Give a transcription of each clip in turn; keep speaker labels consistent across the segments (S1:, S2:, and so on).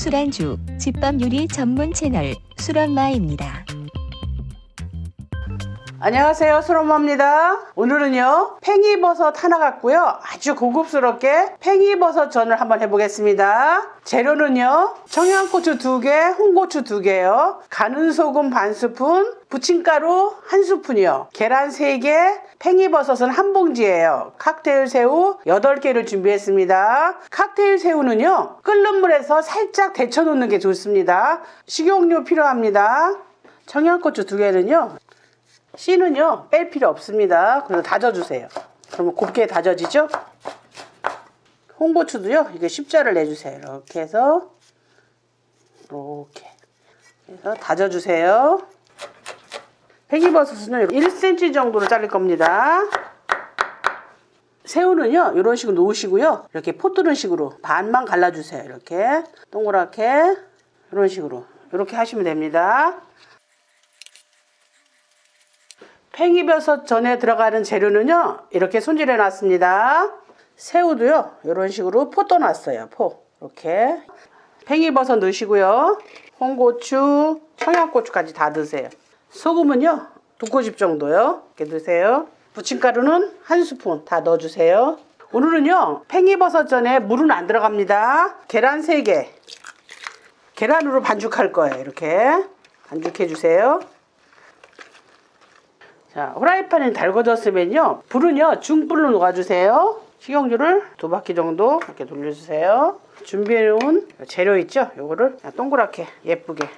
S1: 술안주, 집밥 요리 전문 채널 술엄마입니다.
S2: 안녕하세요 수롬마입니다. 오늘은요 팽이버섯 하나 갖고요. 아주 고급스럽게 팽이버섯 전을 한번 해보겠습니다. 재료는요 청양고추 2개 홍고추 2개요. 가는 소금 반 스푼 부침가루 한 스푼이요. 계란 3개 팽이버섯은 한 봉지예요. 칵테일 새우 8개를 준비했습니다. 칵테일 새우는요 끓는 물에서 살짝 데쳐 놓는 게 좋습니다. 식용유 필요합니다. 청양고추 2개는요 씨는요 뺄 필요 없습니다. 그래서 다져주세요. 그러면 곱게 다져지죠? 홍고추도요 이게 십자를 내주세요. 이렇게 해서 이렇게 해서 다져주세요. 팽이버섯은 1cm 정도로 자를 겁니다. 새우는요 이런 식으로 놓으시고요 이렇게 포뜨는 식으로 반만 갈라주세요 이렇게 동그랗게 이런 식으로 이렇게 하시면 됩니다. 팽이버섯 전에 들어가는 재료는요 이렇게 손질해 놨습니다. 새우도요 이런 식으로 포 떠놨어요 포. 이렇게. 팽이버섯 넣으시고요. 홍고추 청양고추까지 다 넣으세요. 소금은요 두 꼬집 정도요. 이렇게 넣으세요. 부침가루는 한 스푼 다 넣어주세요. 오늘은요 팽이버섯 전에 물은 안 들어갑니다. 계란 3개. 계란으로 반죽할 거예요 이렇게. 반죽해 주세요 자, 후라이팬이 달궈졌으면요. 불은요, 중불로 녹아주세요. 식용유를 두 바퀴 정도 이렇게 돌려주세요. 준비해놓은 재료 있죠? 요거를 동그랗게 예쁘게.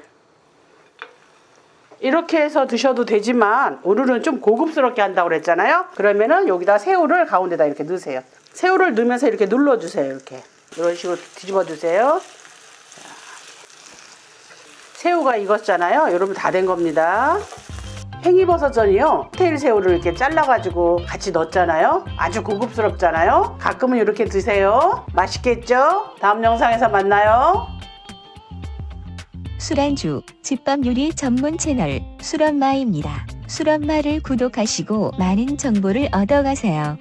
S2: 이렇게 해서 드셔도 되지만 오늘은 좀 고급스럽게 한다고 그랬잖아요. 그러면은 여기다 새우를 가운데다 이렇게 넣으세요. 새우를 넣으면서 이렇게 눌러주세요. 이렇게. 이런 식으로 뒤집어 주세요. 새우가 익었잖아요. 여러분 다 된 겁니다. 팽이버섯전이요. 테일 새우를 이렇게 잘라가지고 같이 넣었잖아요. 아주 고급스럽잖아요. 가끔은 이렇게 드세요. 맛있겠죠? 다음 영상에서 만나요.
S1: 술안주, 집밥 요리 전문 채널 술엄마입니다. 술엄마를 구독하시고 많은 정보를 얻어가세요.